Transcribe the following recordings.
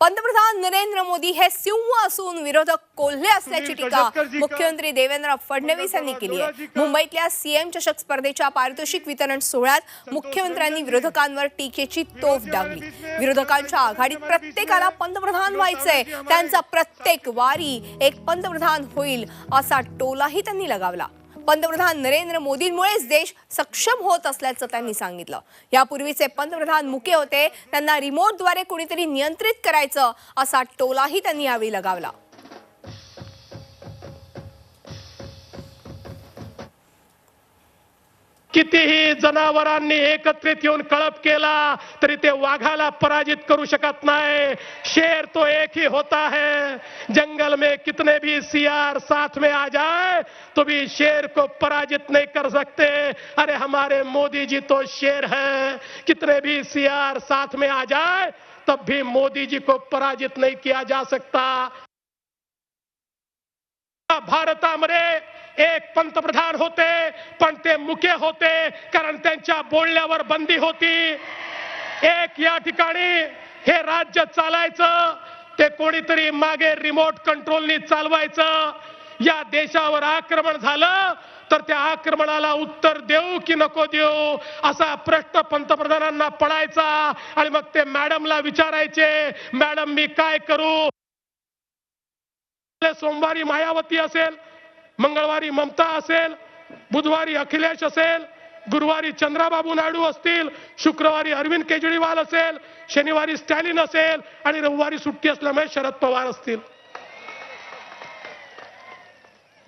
पंतप्रधान नरेंद्र मोदी हे सिंह असून विरोधक कोल्हे असल्याची टीका मुख्यमंत्री देवेंद्र फडणवीस यांनी केली आहे. मुंबईतल्या सीएम चषक स्पर्धेच्या पारितोषिक वितरण सोहळ्यात मुख्यमंत्र्यांनी विरोधकांवर टीकेची तोफ डागली. विरोधकांच्या आघाडीत प्रत्येकाला पंतप्रधान व्हायचंय. त्यांचा प्रत्येक वारी एक पंतप्रधान होईल असा टोलाही त्यांनी लगावला. पंतप्रधान नरेंद्र मोदींमुळेच देश सक्षम होत असल्याचं त्यांनी सांगितलं. यापूर्वीचे पंतप्रधान मुके होते त्यांना रिमोटद्वारे कुणीतरी नियंत्रित करायचं असा टोलाही त्यांनी यावेळी लगावला. कितीही जनावरांनी एकत्रित येऊन कळप केला, तरी ते वाघाला पराजित करू शकत नाही. शेर तो एक ही होता है. जंगल में कितने भी सियार साथ में आ जाए तो भी शेर को पराजित नहीं कर सकते। अरे हमारे मोदी जी तो शेर हैं। कितने भी सियार साथ में आ जाए, तब भी मोदी जी को पराजित नहीं किया जा सकता। भारतामध्ये एक पंतप्रधान होते पण ते मुके होते कारण त्यांच्या बोलण्यावर बंदी होती. एक या ठिकाणी हे राज्य चालायचं ते कोणीतरी मागे रिमोट कंट्रोलनी चालवायचं. या देशावर आक्रमण झालं तर त्या आक्रमणाला उत्तर देऊ की नको देऊ असा प्रश्न पंतप्रधानांना पडायचा. आणि मग ते मॅडमला विचारायचे मॅडम मी काय करू? सोमवारी मायावती असेल मंगळवारी ममता असेल बुधवारी अखिलेश असेल गुरुवारी चंद्राबाबू नायडू असतील शुक्रवारी अरविंद केजरीवाल असेल शनिवारी स्टॅलिन असेल आणि रविवारी सुट्टी असल्यामुळे शरद पवार असतील.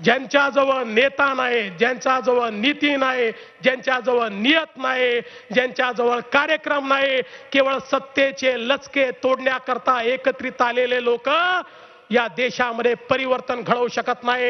ज्यांच्याजवळ नेता नाही ज्यांच्याजवळ नीती नाही ज्यांच्याजवळ नियत नाही ज्यांच्याजवळ कार्यक्रम नाही केवळ सत्तेचे लचके तोडण्याकरता एकत्रित आलेले लोक या देशामध्ये परिवर्तन घडवू शकत नाही